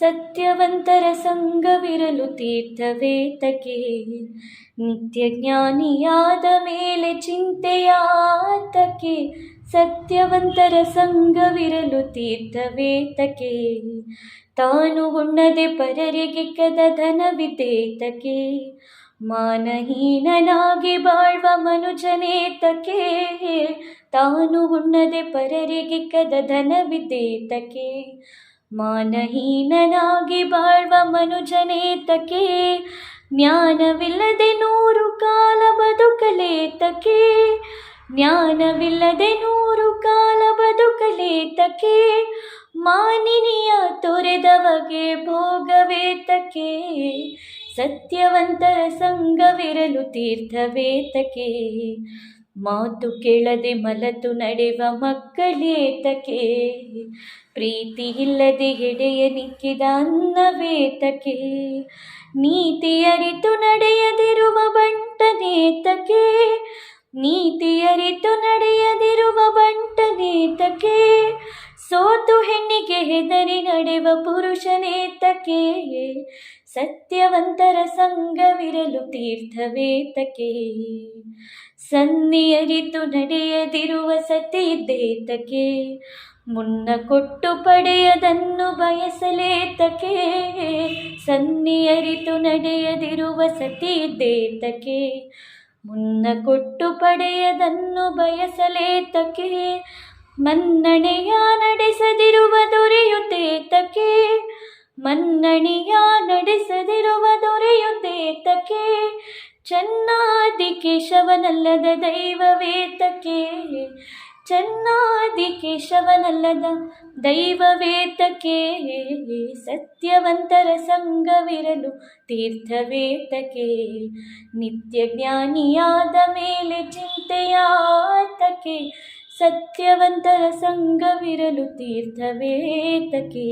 ಸತ್ಯವಂತರ ಸಂಗವಿರಲು ತೀರ್ಥವೇತಕೆ. ನಿತ್ಯ ಜ್ಞಾನಿಯಾದ ಮೇಲೆ ಚಿಂತೆಯಾತಕೆ. ಸತ್ಯವಂತರ ಸಂಗವಿರಲು ತೀರ್ಥವೇತಕೆ. ತಾನು ಉಣ್ಣದೆ ಪರರಿಗೆ ಕದ ಧನವಿತೇತಕೆ. ಮಾನಹೀನನಾಗಿ ಬಾಳ್ವ ಮನುಜನೇತಕೆ. ತಾನು ಉಣ್ಣದೆ ಪರರಿಗೆ ಕದ ಧನವಿದೇತಕ್ಕೆ ಮಾನಹೀನನಾಗಿ ಬಾಳ್ವ ಮನುಜನೇತಕೆ ಜ್ಞಾನವಿಲ್ಲದೆ ನೂರು ಕಾಲ ಬದುಕಲೇತಕೆ ಜ್ಞಾನವಿಲ್ಲದೆ ನೂರು ಕಾಲ ಬದುಕಲೇತಕೆ ಮಾನಿನಿಯ ತೊರೆದವಗೆ ಭೋಗವೇತಕೆ ಸತ್ಯವಂತರ ಸಂಘವಿರಲು ತೀರ್ಥವೇತಕ್ಕೆ ಮಾತು ಕೇಳದೆ ಮಲತು ನಡೆವ ಮಕ್ಕಳೇತಕೆ ಪ್ರೀತಿ ಇಲ್ಲದೆ ಎಡೆಯ ನಿಕ್ಕಿದ ಅನ್ನವೇತಕೆ ನೀತಿ ಅರಿತು ನಡೆಯದಿರುವ ಬಂಟನೇತಕೆ ನೀತಿ ಅರಿತು ನಡೆಯದಿರುವ ಬಂಟನೇತಕೆ ಸೋತು ಹೆಣ್ಣಿಗೆ ಹೆದರಿ ನಡೆವ ಪುರುಷನೇತಕ್ಕೆ ಸತ್ಯವಂತರ ಸಂಘವಿರಲು ತೀರ್ಥವೇತಕೆ. ಸನ್ನಿಯರಿತು ನಡೆಯದಿರುವ ಸತಿದೇತಕೆ ಮುನ್ನ ಕೊಟ್ಟು ಪಡೆಯದನ್ನು ಬಯಸಲೇತಕೆ. ಸನ್ನಿಯರಿತು ನಡೆಯದಿರುವ ಸತಿದೇತಕೆ ಮುನ್ನ ಕೊಟ್ಟು ಪಡೆಯದನ್ನು ಬಯಸಲೇತಕೆ. ಮನ್ನಣೆಯ ನಡೆಸದಿರುವ ದೊರೆಯುತ್ತೇತಕ್ಕೆ ಮನ್ನಣೆಯ ನಡೆಸದಿರುವ ದೊರೆಯುತ್ತೇತಕ್ಕೆ ಚೆನ್ನಾದಿ ಕೇಶವನಲ್ಲದ ದೈವವೇತಕ್ಕೆ ಚೆನ್ನಾದಿ ಕೇಶವನಲ್ಲದ ದೈವವೇತಕ್ಕೆ, ಸತ್ಯವಂತರ ಸಂಘವಿರಲು ತೀರ್ಥವೇತಕ್ಕೆ ನಿತ್ಯ ಜ್ಞಾನಿಯಾದ ಮೇಲೆ ಚಿಂತೆಯಾತಕ್ಕೆ, ಸತ್ಯವಂತರ ಸಂಘವಿರಲು ತೀರ್ಥವೇತಕ್ಕೆ.